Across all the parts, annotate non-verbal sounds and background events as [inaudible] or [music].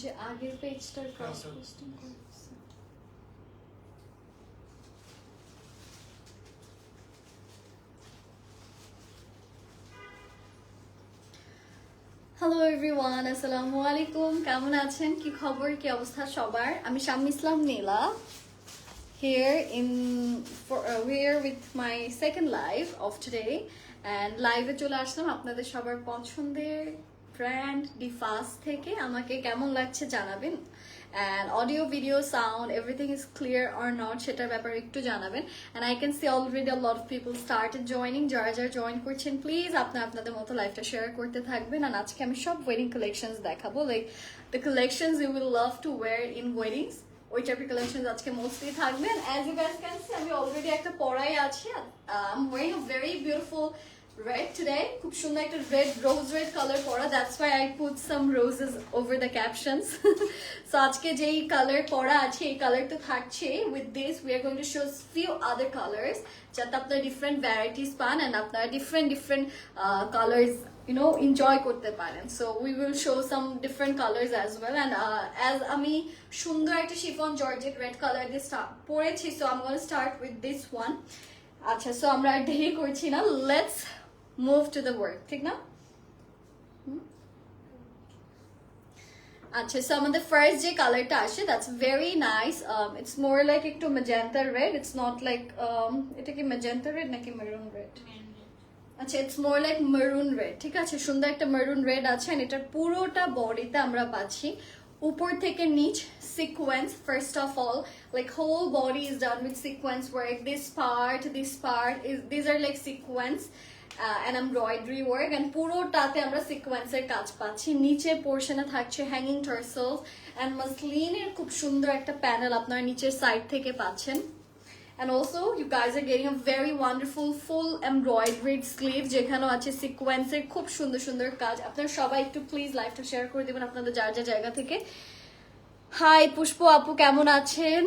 যে আগের পেজটার ক্রস পোস্টিং করছে। হ্যালো এভরিওয়ান আসসালামু আলাইকুম কেমন আছেন? কি খবর? কি অবস্থা সবার? আমি শাম ইসলাম নীলা here in for uh, we're with my second live of today. And live এ চলে আসলাম আপনাদের সবার পছন্দের ব্র্যান্ড ডিফাস থেকে আমাকে কেমন লাগছে জানাবেন। And audio video sound everything is clear or not, সেটার ব্যাপারে একটু জানাবেন। And I can see already lot of people started joining যারা যারা জয়েন করছেন প্লিজ আপনারা আপনাদের মতো লাইফটা শেয়ার করতে থাকবেন। And আজকে আমি সব ওয়েডিং কালেকশনস দেখাবো। Like the collections you will love to wear in weddings, ওই টাইপের কালেকশন আজকে মোস্টলি থাকবেন। অ্যাজ ইউ ক্যান সি আমি অলরেডি একটা পড়াই আছি। I am wearing very beautiful red today খুব সুন্দর একটা রেড রোজ রেড কালার পরা। That's why I put some roses over the captions so আজকে যেই কালার পরা আছে এই কালার তো থাকছে with this we are going to show few other colours যাতে আপনারা ডিফারেন্ট ভ্যারাইটিস পান অ্যান্ড আপনারা different different colours you know enjoy করতে পারেন। So we will show some different colors as well and uh, as আমি সুন্দর একটা chiffon georgette red colour দিয়ে পরেছি so I'm going to start with this one আচ্ছা so আমরা আর দেরি করছি না। Let's move to the work ঠিক না? আচ্ছা সো আমাদের ফার্স্ট যে কালারটা আসে that's very nice it's more like একটু magenta red it's not like এটা কি ম্যাজেন্টা রেড নাকি মেরুন রেড আচ্ছা it's more like maroon red ঠিক আছে সুন্দর একটা মেরুন রেড আছে এটার পুরোটা বডিতে আমরা পাচ্ছি উপর থেকে নিচ sequence first of all like whole body is done with sequence work this part this part is this are like sequence and embroidery work and পুরোটাতে আমরা সিকোয়েন্সের কাজ পাচ্ছি। নিচে পোর্শনে থাকছে হ্যাঙ্গিং টার্সেলস অ্যান্ড মাসলিনের খুব সুন্দর একটা প্যানেল আপনারা নিচের সাইড থেকে পাচ্ছেন। And also, you guys are getting a very wonderful full embroidered sleeve যেখানেও আছে সিকোয়েন্সের খুব সুন্দর সুন্দর কাজ। আপনারা সবাই একটু প্লিজ লাইভটা শেয়ার করে দেবেন আপনাদের যার যার জায়গা থেকে। হাই পুষ্প আপু কেমন আছেন?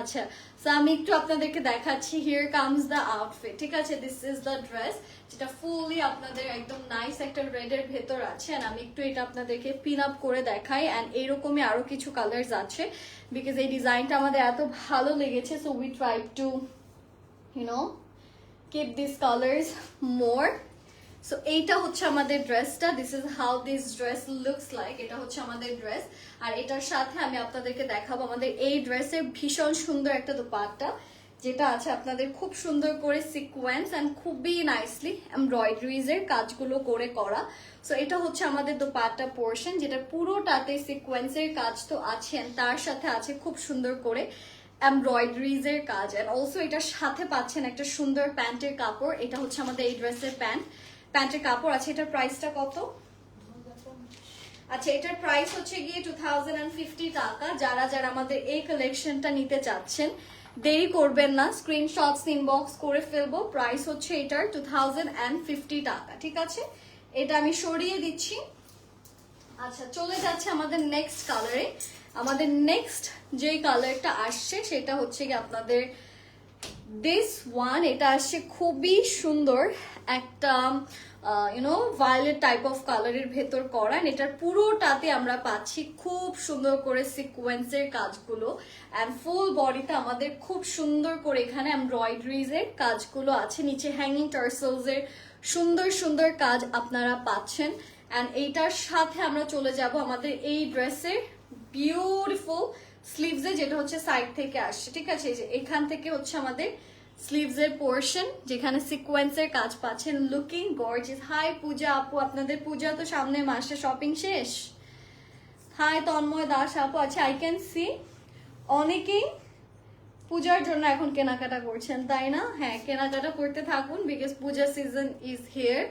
আচ্ছা so আমি একটু আপনাদেরকে দেখাচ্ছি হিয়ার কামস দ্য আউটফিট ঠিক আছে? দিস ইজ দ্য ড্রেস যেটা ফুললি আপনাদের একদম নাইস একটা রেড এর ভেতর আছে, and আমি একটু এটা আপনাদেরকে পিন আপ করে দেখাই অ্যান্ড এরকমই আরও কিছু কালার্স আছে বিকজ এই ডিজাইনটা আমাদের এত ভালো লেগেছে so we try to you know keep this colours more so এইটা হচ্ছে আমাদের ড্রেসটা this is how this dress looks like এটা হচ্ছে আমাদের ড্রেস আর এটার সাথে আমি আপনাদেরকে দেখাবো আমাদের এই ড্রেসের ভীষণ সুন্দর একটা দোপাট্টা, যেটা আছে আপনাদের খুব সুন্দর করে সিকোয়েন্স অ্যান্ড খুবই নাইসলি এমব্রয়ডারিজ এর কাজগুলো করে করা। সো এটা হচ্ছে আমাদের দোপাট্টা পোর্শন যেটা পুরোটাতে সিকোয়েন্সের কাজ তো আছে তার সাথে আছে খুব সুন্দর করে এমব্রয়ডারিজ এর কাজ। এন্ড অলসো এটার সাথে পাচ্ছেন একটা সুন্দর প্যান্টের কাপড়, এটা হচ্ছে আমাদের এই ড্রেসের প্যান্ট। প্যান্টের কাপড় আছে, এটার প্রাইসটা কত? আচ্ছা এটার প্রাইস হচ্ছে গিয়ে টু টাকা। যারা যারা আমাদের এই কালেকশনটা নিতে চাচ্ছেন, দেরি করবেন না। স্ক্রিনশটস ইনবক্স করে ফেলব। প্রাইস হচ্ছে এটার টু টাকা, ঠিক আছে? এটা আমি সরিয়ে দিচ্ছি। আচ্ছা চলে যাচ্ছে আমাদের নেক্সট কালারে আমাদের নেক্সট যে কালারটা আসছে, সেটা হচ্ছে কি আপনাদের দিস ওয়ান এটা আসছে খুবই সুন্দর একটা ইউনো ভায়োলেট টাইপ অফ কালারের ভেতর করা এটার পুরোটাতে আমরা পাচ্ছি খুব সুন্দর করে সিকোয়েন্সের কাজগুলো অ্যান্ড ফুল বডিতে আমাদের খুব সুন্দর করে এখানে এমব্রয়ডারিজ এর কাজগুলো আছে, নিচে হ্যাঙ্গিং টার্সেলসের সুন্দর সুন্দর কাজ আপনারা পাচ্ছেন অ্যান্ড এইটার সাথে আমরা চলে যাব আমাদের এই ড্রেসের বিউটিফুল স্লিভসে যেটা হচ্ছে সাইড থেকে আসছে, ঠিক আছে? এখান থেকে হচ্ছে আমাদের স্লিভস এর পোর্শন যেখানে সিকোয়েন্সের কাজ পাচ্ছেন। লুকিং গর্জিয়াস হাই পূজা আপু, আপনাদের পূজা তো সামনে মাসে শপিং শেষ? হাই তন্ময় দাস আপু আচ্ছা আই ক্যান সি অনেকেই পূজার জন্য এখন কেনাকাটা করছেন, তাই না? হ্যাঁ কেনাকাটা করতে থাকুন because Puja season is here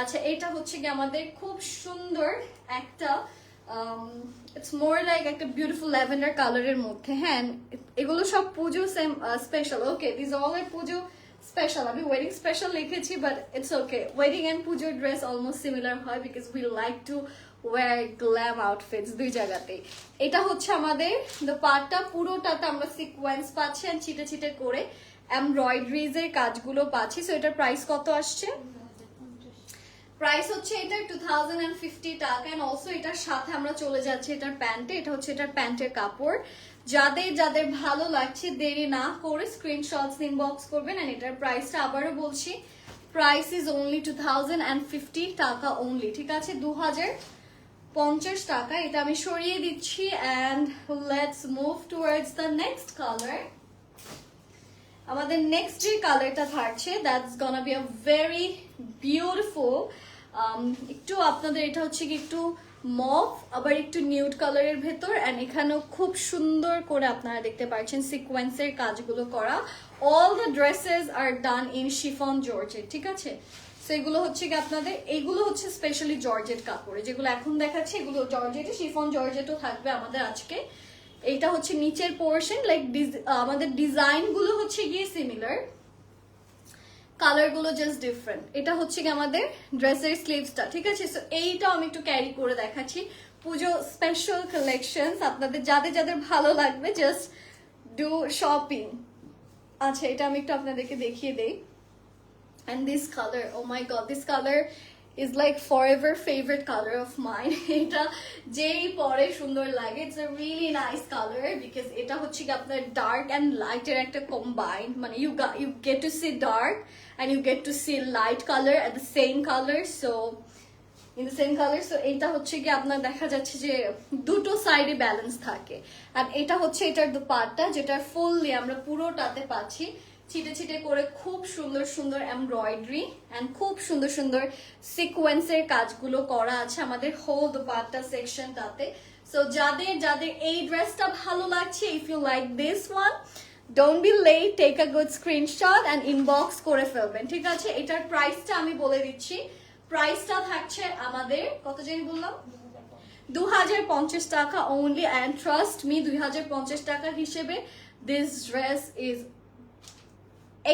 আচ্ছা এটা হচ্ছে কি আমাদের খুব সুন্দর একটা ইটস মোর লাইক একটা বিউটিফুল ল্যাভেন্ডার কালারের মধ্যে হ্যাঁ এগুলো সব Pujo same special okay this all R Pujo special আমি ওয়েডিং স্পেশাল লিখেছি but it's okay wedding and পুজোর ড্রেস অলমোস্ট সিমিলার হয় because we like to wear glam outfits দুই জায়গাতেই। এটা হচ্ছে আমাদের দ্য পার্টটা পুরোটাতে আমরা সিকোয়েন্স পাচ্ছি and ছিটে ছিটে করে এমব্রয়ডারিজের কাজগুলো পাচ্ছি সো এটার প্রাইস কত আসছে? প্রাইস হচ্ছে এটা টু থাউজেন্ড অ্যান্ড ফিফটি টাকা অ্যান্ড অলসো এটার সাথে আমরা চলে যাচ্ছি এটার প্যান্টে এটা হচ্ছে এটার প্যান্টের কাপড়। যাদের যাদের ভালো লাগছে, দেরি না করে স্ক্রিনশটস ইনবক্স করবেন অ্যান্ড এটার প্রাইসটা আবারও বলছি। Price is only two thousand and fifty টাকা অনলি ঠিক আছে? দু হাজার পঞ্চাশ টাকা। এটা আমি সরিয়ে দিচ্ছি and let's move towards the next colour আমাদের নেক্সট যে কালারটা থাকছে that's gonna be a very beautiful একটু আপনাদের এটা হচ্ছে কি একটু মফ আবার একটু নিউড কালারের ভেতর অ্যান্ড এখানেও খুব সুন্দর করে আপনারা দেখতে পাচ্ছেন সিকোয়েন্সের কাজগুলো করা। All the dresses R done in chiffon georgette ঠিক আছে? So, এগুলো হচ্ছে কি আপনাদের, এগুলো হচ্ছে স্পেশালি জর্জেট কাপড়ে, যেগুলো এখন দেখাচ্ছে, এগুলো জর্জেটে শিফন জর্জেটও থাকবে আমাদের আজকে। এইটা হচ্ছে নিচের পোর্শন লাইক আমাদের ডিজাইনগুলো হচ্ছে গিয়ে সিমিলার কালারগুলো জাস্ট ডিফারেন্ট এটা হচ্ছে কি আমাদের ড্রেসের স্লিভসটা ঠিক আছে? সো এইটাও আমি একটু ক্যারি করে দেখাচ্ছি। পুজো স্পেশাল কালেকশন আপনাদের যাদের যাদের ভালো লাগবে জাস্ট ডু শপিং আচ্ছা এটা আমি একটু আপনাদেরকে দেখিয়ে দেই। This colour oh my my this this color is like forever favorite color of mine এটা যেই পরে সুন্দর লাগে it's a really nice color because এটা হচ্ছে কি আপনার and light এর একটা combine মানে you got you get to see dark and you get to see light color at the same color so in the same color so এটা হচ্ছে কি আপনার দেখা যাচ্ছে যে দুটো সাইডে ব্যালেন্স থাকে আর এটা হচ্ছে এটার দুপাট্টা যেটা ফুললি আমরা পুরোটাতে পাচ্ছি ছিটে ছিটে করে খুব সুন্দর সুন্দর এমব্রয়ডারি অ্যান্ড খুব সুন্দর সুন্দর সিকোয়েন্সের কাজগুলো করা আছে আমাদের হোল দুপাট্টা সেকশনটাতে সো যাদের যাদের এই ড্রেসটা ভালো লাগছে if you like this one don't be late take a good screenshot and inbox করে ফেলবেন, ঠিক আছে? এটার প্রাইসটা আমি বলে দিচ্ছি। প্রাইসটা থাকছে আমাদের, কত জানি বললাম? দু হাজার পঞ্চাশ টাকা অনলি অ্যান্ড ট্রাস্ট মি দুই হাজার পঞ্চাশ টাকা হিসেবে this dress is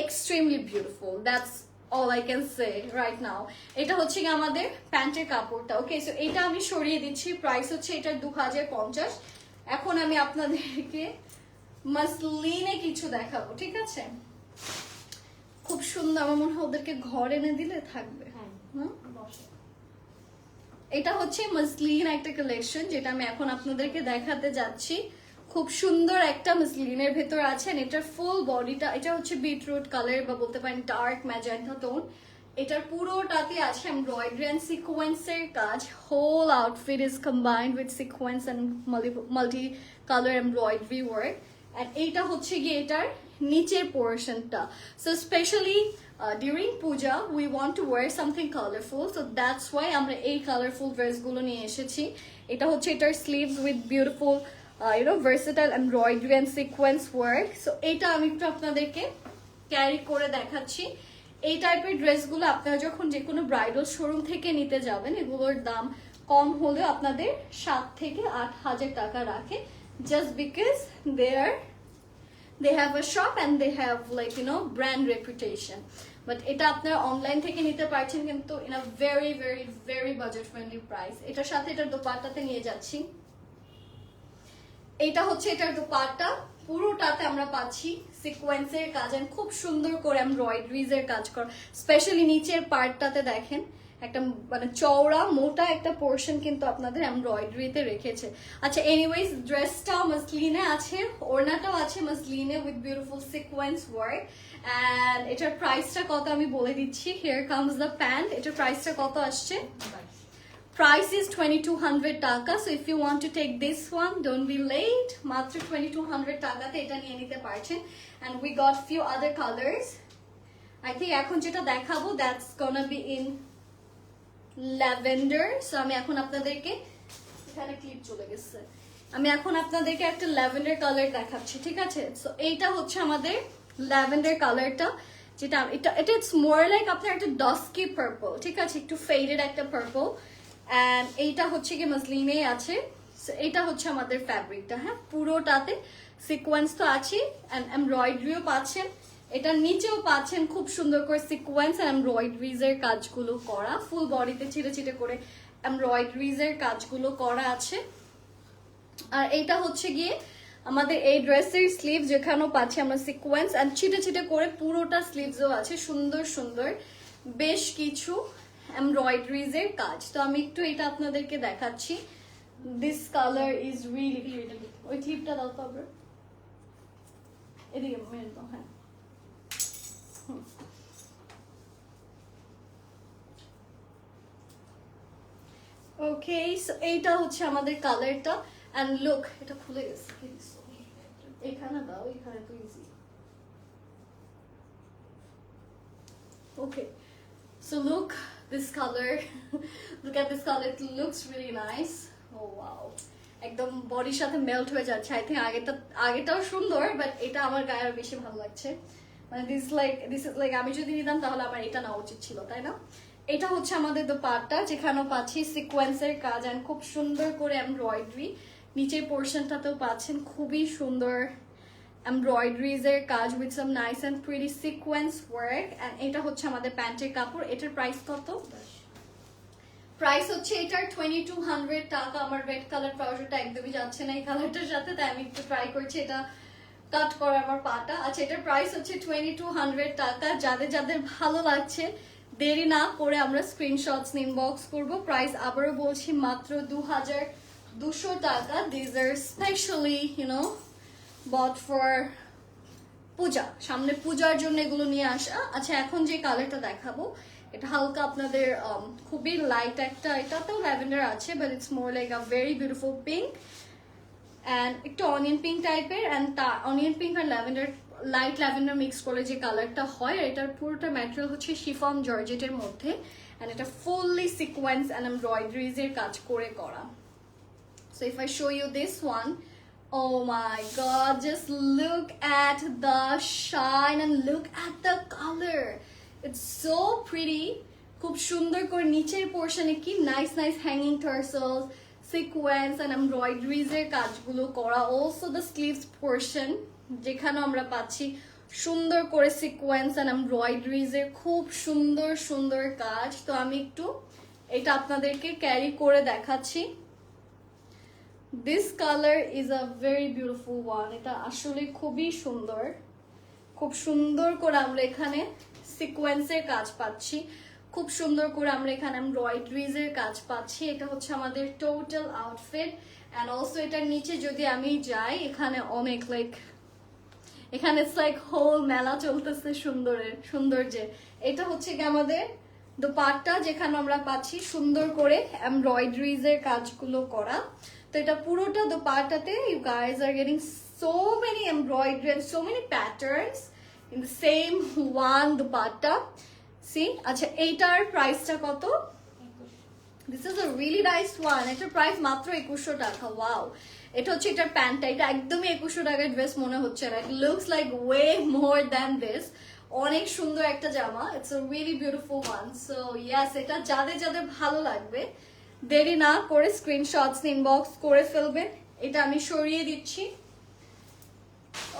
extremely beautiful that's all I can say right now এটা হচ্ছে কি আমাদের প্যান্টের কাপড়টা ওকে সো এটা আমি সরিয়ে দিচ্ছি। প্রাইস হচ্ছে এটা দু হাজার পঞ্চাশ। এখন আমি আপনাদেরকে মাসলিনে কিছু দেখাবো ঠিক আছে? খুব সুন্দর আমার মনে হয় ওদেরকে ঘর এনে দিলে থাকবে। হুম? এটা হচ্ছে মসলিন একটা কালেকশন যেটা আমি এখন আপনাদেরকে দেখাতে যাচ্ছি। খুব সুন্দর একটা মসলিনের ভেতর আছে, and এটার ফুল বডিটা এটা হচ্ছে বিটরুট কালার বা বলতে পারেন ডার্ক ম্যাজেন্টা টোন এটার পুরোটাতে আছে এমব্রয়ডারি অ্যান্ড সিকোয়েন্সের কাজ। Whole outfit is combined with sequence and multi colour embroidery work and এইটা হচ্ছে গিয়ে এটার নিচের পোর্শনটা so specially during Puja we want to wear something colourful so that's why আমরা এই কালারফুল ড্রেসগুলো নিয়ে এসেছি। এটা হচ্ছে এটার sleeves with beautiful you know versatile embroidery and sequence work so এটা আমি একটু আপনাদেরকে ক্যারি করে দেখাচ্ছি। এই টাইপের ড্রেসগুলো আপনারা যখন যে কোনো ব্রাইডাল শোরুম থেকে নিতে যাবেন, এগুলোর দাম কম হলেও আপনাদের সাত থেকে আট হাজার টাকা রাখে। Just because they are have a shop and they have, like, you know, brand reputation. But এটা আপনারা অনলাইন থেকে নিতে পারছেন কিন্তু in a very very very budget friendly price এটার সাথে এটার দোপাট্টাতে নিয়ে যাচ্ছি। এটা হচ্ছে, এটার দোপাট্টা পুরোটাতে আমরা পাচ্ছি সিকোয়েন্সের কাজ and খুব সুন্দর করে এমব্রয়ডারিজ এর কাজ করা স্পেশালি নিচের পার্টটাতে দেখেন, একটা মানে চওড়া, মোটা একটা পোর্শন কিন্তু আপনাদের এমব্রয়ডারিতে রেখেছে। আচ্ছা এনিওয়েজ ড্রেসটাও মাসলিনে আছে, ওড়নাটাও আছে মাসলিনে with beautiful sequence work and এটার প্রাইসটা কত আমি বলে দিচ্ছি? হেয়ার কামস দ্য প্যান্ট এটার প্রাইসটা কত আসছে? Price is 2200 টাকা so if you want to take this one, don't be late. মাত্র 2200 টাকাতে এটা নিয়ে নিতে পারছেন। And we got few other colors. I think এখন যেটা দেখাবো, that's gonna be in lavender so আমি এখন আপনাদেরকে, এখানে ক্লিপ চলে গেছে। আমি এখন আপনাদেরকে একটা ল্যাভেন্ডার কালার দেখাচ্ছি, ঠিক আছে? সো এইটা হচ্ছে আমাদের ল্যাভেন্ডার কালারটা যেটা এটা এটা ইটস মোর লাইক আপনার একটা ডস্কি পার্পল ঠিক আছে? একটু ফেডেড একটা পার্পল অ্যান্ড এইটা হচ্ছে কি মসলিনে আছে। এটা হচ্ছে আমাদের ফ্যাব্রিকটা হ্যাঁ? পুরোটাতে সিকোয়েন্স তো আছে অ্যান্ড এমব্রয়ডারিও পাচ্ছেন। এটার নিচেও পাচ্ছেন খুব সুন্দর করে সিকোয়েন্স আর এমব্রয়ডারিজ কাজগুলো করা। ফুল বডিতে ছিটে ছিটে করে এমব্রয়ডারিজ এর কাজগুলো করা আছে। আর এইটা হচ্ছে গিয়ে আমাদের এই ড্রেসের স্লিভ যেখানেও পাচ্ছি আমরা সিকোয়েন্স অ্যান্ড ছিটে ছিটে করে পুরোটা স্লিভসও আছে। সুন্দর সুন্দর। বেশ কিছু এমব্রয়ডারিজ এর কাজ। তো আমি একটু এটা আপনাদেরকে দেখাচ্ছি। দিস কালার ইজ রিয়েলি ওই ক্লিপটা দাও তো আবার। এদিকে মেরে দাও হ্যাঁ। ওকে এইটা হচ্ছে আমাদের কালারটা অ্যান্ড লুক এটা খুলে গেছে এখানে দাও এখানে তো easy Okay, so look this color. [laughs] look at this color. It looks really nice. Oh wow. একদম বডির সাথে মেল্ট হয়ে যাচ্ছে আই থিঙ্ক আগেটা আগেটাও সুন্দর বাট এটা আমার গায়ে আরও বেশি ভালো লাগছে মানে this like this is like আমি যদি নিতাম তাহলে আমার এটা নেওয়া উচিত ছিল, তাই না এটা হচ্ছে আমাদের দোপাট্টা, যেখানেও পাচ্ছি সিকোয়েন্সের কাজ অ্যান্ড খুব সুন্দর করে এমব্রয়ডারি নিচের পোর্শনটাতেও পাচ্ছেন, খুবই সুন্দর এমব্রয়ডারিজ এর কাজ with some nice and pretty sequence work and এটা হচ্ছে আমাদের প্যান্টের কাপড়। এটার প্রাইস কত? প্রাইস হচ্ছে এটার টোয়েন্টি টু হান্ড্রেড টাকা। আমার রেড কালার ট্রাউজারটা একদমই যাচ্ছে না এই কালারটার সাথে, তাই আমি একটু ট্রাই করছি এটা কাট করা আমার পাটা। আচ্ছা এটার প্রাইস হচ্ছে টোয়েন্টি টু হান্ড্রেড টাকা। যাদের যাদের ভালো লাগছে, দেরি না করে আমরা স্ক্রিনশটস ইনবক্স করব। প্রাইস আবারও বলছি মাত্র দু হাজার দুশো টাকা। These are specially you know bought for Puja. সামনে পূজার জন্য এগুলো নিয়ে আসা। আচ্ছা এখন যে কালারটা দেখাবো এটা হালকা আপনাদের um, খুবই লাইট একটা এটাতেও ল্যাভেন্ডার আছে but it's more like a very beautiful pink and একটু অনিয়ন পিঙ্ক টাইপের অ্যান্ড তা অনিয়ন পিঙ্ক আর ল্যাভেন্ডার লাইট ল্যাভেন্ডার মিক্স করে যে কালারটা হয় আর এটার পুরোটা ম্যাটেরিয়াল হচ্ছে শিফন জর্জেটের মধ্যে অ্যান্ড এটা ফুললি সিকোয়েন্স অ্যান্ড এমব্রয়ডারিজ এর কাজ করে করা। So if I show you this one, oh my god, just look at the shine and look at the color. It's so pretty. খুব সুন্দর করে নিচের পোর্শনে কি nice nice hanging tassels sequence and embroideries এর কাজগুলো করা অলসো দ্য স্লিভস পোর্শন যেখানে আমরা পাচ্ছি সুন্দর করে সিকোয়েন্স অ্যান্ড এমব্রয়ডারিজ এর খুব সুন্দর সুন্দর কাজ তো আমি একটু এটা আপনাদেরকে ক্যারি করে দেখাচ্ছি this colour is a very beautiful one এটা আসলে খুবই সুন্দর। খুব সুন্দর করে আমরা এখানে সিকোয়েন্সের কাজ পাচ্ছি। খুব সুন্দর করে আমরা এখানে এমব্রয়ডারিজ এর কাজ পাচ্ছি। এটা হচ্ছে আমাদের টোটাল আউটফিট অ্যান্ড অলসো এটার নিচে যদি আমি যাই, এখানে অনেক লাইক এখানে ইটস লাইক হোল মেলা চলতেছে সুন্দরের সৌন্দর্যের এটা হচ্ছে কি আমাদের দোপাট্টা যেখানে আমরা পাচ্ছি সুন্দর করে এমব্রয়ডারিজ এর কাজগুলো করা। তো এটা পুরোটা দোপাট্টাতে you guys are getting so many embroidery and so many patterns in the same one dupatta see আচ্ছা এইটার প্রাইসটা কত? This is a really nice one এটার প্রাইস মাত্র একুশশো টাকা ওয়াও এটা হচ্ছে এটার প্যান্টটা এটা একদমই একুশশো টাকার ড্রেস মনে হচ্ছে না। It looks like way more than this অনেক সুন্দর একটা জামা। It's a really beautiful one so yes এটা যাদের যাদের ভালো লাগবে দেরি না করে স্ক্রিনশটস ইনবক্স করে ফেলবেন এটা আমি সরিয়ে দিচ্ছি।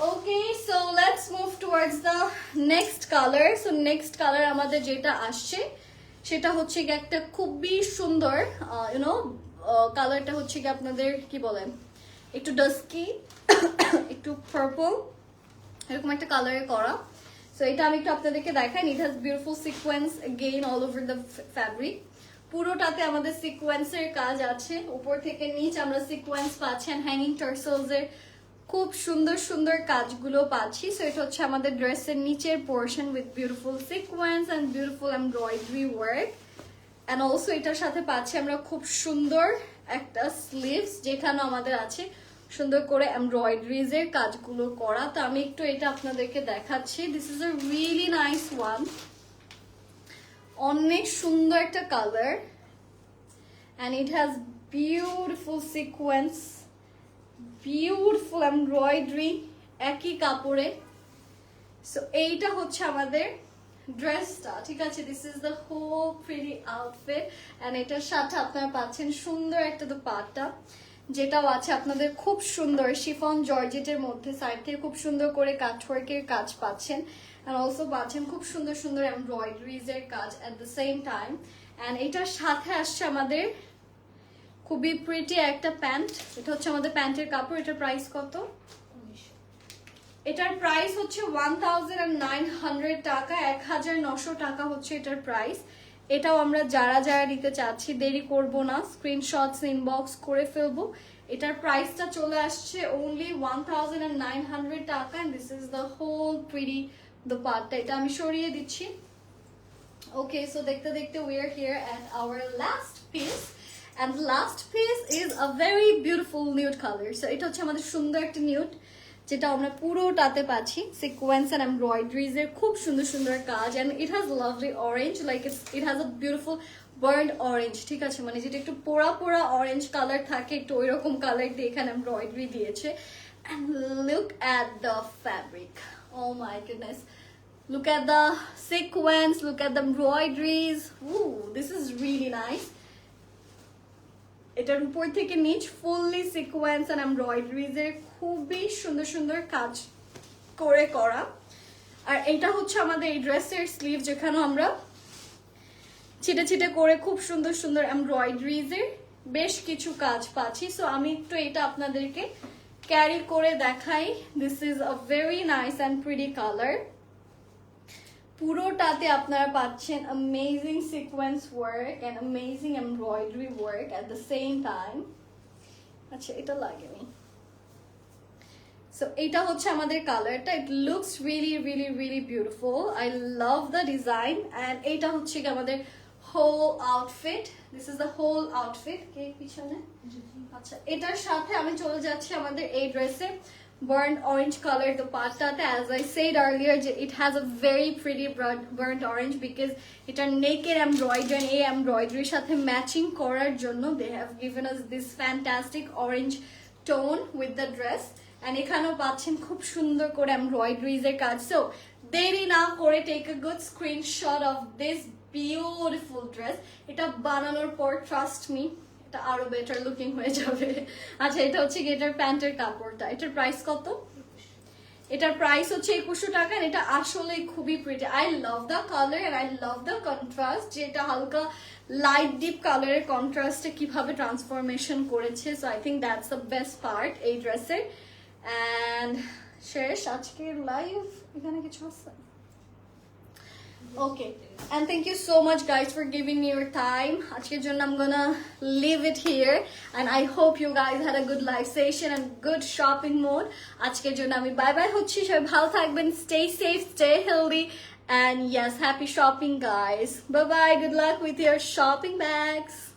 Okay so let's move towards the next colour so next colour আমাদের যেটা আসছে, সেটা হচ্ছে কি একটা খুবই সুন্দর ইউনো কালারটা হচ্ছে কি আপনাদের কি বলেন একটু ডাস্কি একটু পার্পল এরকম একটা কালারে করা। সো এটা আমি একটু আপনাদেরকে দেখাই it has beautiful sequence again all over the fabric পুরোটাতে আমাদের সিকোয়েন্সের কাজ আছে। উপর থেকে নিচ আমরা সিকোয়েন্স পাচ্ছি হ্যাঙ্গিং টার্সেলস এর খুব সুন্দর সুন্দর কাজগুলো পাচ্ছি। সো এটা হচ্ছে আমাদের ড্রেসের নিচের portion with beautiful sequence and beautiful embroidery work and also এটার সাথে পাচ্ছি আমরা খুব সুন্দর একটা স্লিভস যেখানে আমাদের আছে সুন্দর করে এমব্রয়ডারিজ এর কাজগুলো করা। তো আমি একটু এটা আপনাদেরকে দেখাচ্ছি। This is a really nice one অনেক সুন্দর একটা colour and it has beautiful sequence beautiful embroidery একই কাপড়ে। সো এইটা হচ্ছে আমাদের ড্রেসটা ঠিক আছে? This is the whole pretty outfit and এটার সাথে আপনারা পাচ্ছেন সুন্দর একটা দোপাট্টা, যেটাও আছে আপনাদের খুব সুন্দর, শিফন জর্জেটের মধ্যে সাইড থেকে খুব সুন্দর করে কাঠওয়ার্কের কাজ পাচ্ছেন। অ্যান্ড অলসো পাচ্ছেন খুব সুন্দর সুন্দর এমব্রয়ডারিজ এর কাজ at the same time and এটার সাথে আসছে আমাদের খুবই প্রিটি একটা প্যান্ট এটা হচ্ছে আমাদের প্যান্টের কাপড়। এটার প্রাইস কত? এটার প্রাইস হচ্ছে ওয়ান টাকা। এক হাজার নশো টাকা হচ্ছে এটার প্রাইস এটাও আমরা যারা যারা নিতে চাচ্ছি, দেরি করব না। স্ক্রিনশটস ইনবক্স করে ফেলব। এটার প্রাইসটা চলে আসছে অনলি ওয়ান টাকা। And this is the whole pretty the পার্টটা এটা আমি সরিয়ে দিচ্ছি। ওকে সো দেখতে দেখতে we are here at our last piece and last piece is a very beautiful nude colour so এটা হচ্ছে আমাদের সুন্দর একটা নিউড যেটা আমরা পুরোটাতে পাচ্ছি। সিকোয়েন্স অ্যান্ড এমব্রয়ডারিজ এর খুব সুন্দর সুন্দর কাজ and it has lovely orange like it has a beautiful burn orange ঠিক আছে? মানে যেটা একটু পোড়া পোড়া অরেঞ্জ কালার থাকে, একটু ওই রকম কালার দিয়ে এখানে এমব্রয়ডারি দিয়েছে। And look at the fabric oh my goodness Look at the sequence, look at the embroideries. Ooh, this is really nice. এটার উপর থেকে নিচ ফুললি সিকোয়েন্স অ্যান্ড এমব্রয়ডারিজ এর খুবই সুন্দর সুন্দর কাজ করে করা আর এটা হচ্ছে আমাদের এই ড্রেসের স্লিভ যেখানে আমরা ছিটে ছিটে করে খুব সুন্দর সুন্দর এমব্রয়ডারিজ এর বেশ কিছু কাজ পাচ্ছি সো আমি একটু এটা আপনাদেরকে ক্যারি করে দেখাই। This is a very nice and pretty colour পুরোটাতে আপনারা পাচ্ছেন amazing sequence work and amazing embroidery work at the same time আচ্ছা এটা লাগেনি সো এটা হচ্ছে আমাদের কালারটা it looks really really really beautiful I love the design and এইটা হচ্ছে কি আমাদের whole outfit this is the whole outfit কে পিছনে আচ্ছা এটার সাথে আমি চলে যাচ্ছি আমাদের এই ড্রেসে burnt orange color পাটটাতে as I said earlier it has a very pretty burnt orange because এটা naked embroidery এই embroidery সাথে matching করার জন্য they have given us this fantastic orange tone with the dress and এখানেও পাচ্ছেন খুব সুন্দর করে embroideries এর কাজ so দেরি না করে take a good screenshot of this beautiful dress. এটা বানানোর পর, trust me, এটা আরও বেটার লুকিং হয়ে যাবে। আচ্ছা এটা হচ্ছে এটার প্যান্টের কাপড়টা। এটার প্রাইস কত? এটার প্রাইস হচ্ছে একুশশো টাকা এটা আসলে খুবই pretty I love the colour and I love the contrast যেটা হালকা লাইট ডিপ কালারের কন্ট্রাস্টে কীভাবে ট্রান্সফরমেশন করেছে। So I think that's the best part এই ড্রেসের অ্যান্ড শেষ, আজকের লাইভ এখানে কিছু আছে? Okay. And thank you so much guys for giving me your time. আজকের জন্য I'm gonna leave it here and I hope you guys had a good live session and good shopping mode. আজকের জন্য আমি bye bye হচ্ছি সবাই ভালো থাকবেন stay safe, stay healthy and yes, happy shopping guys. Bye bye. Good luck with your shopping bags.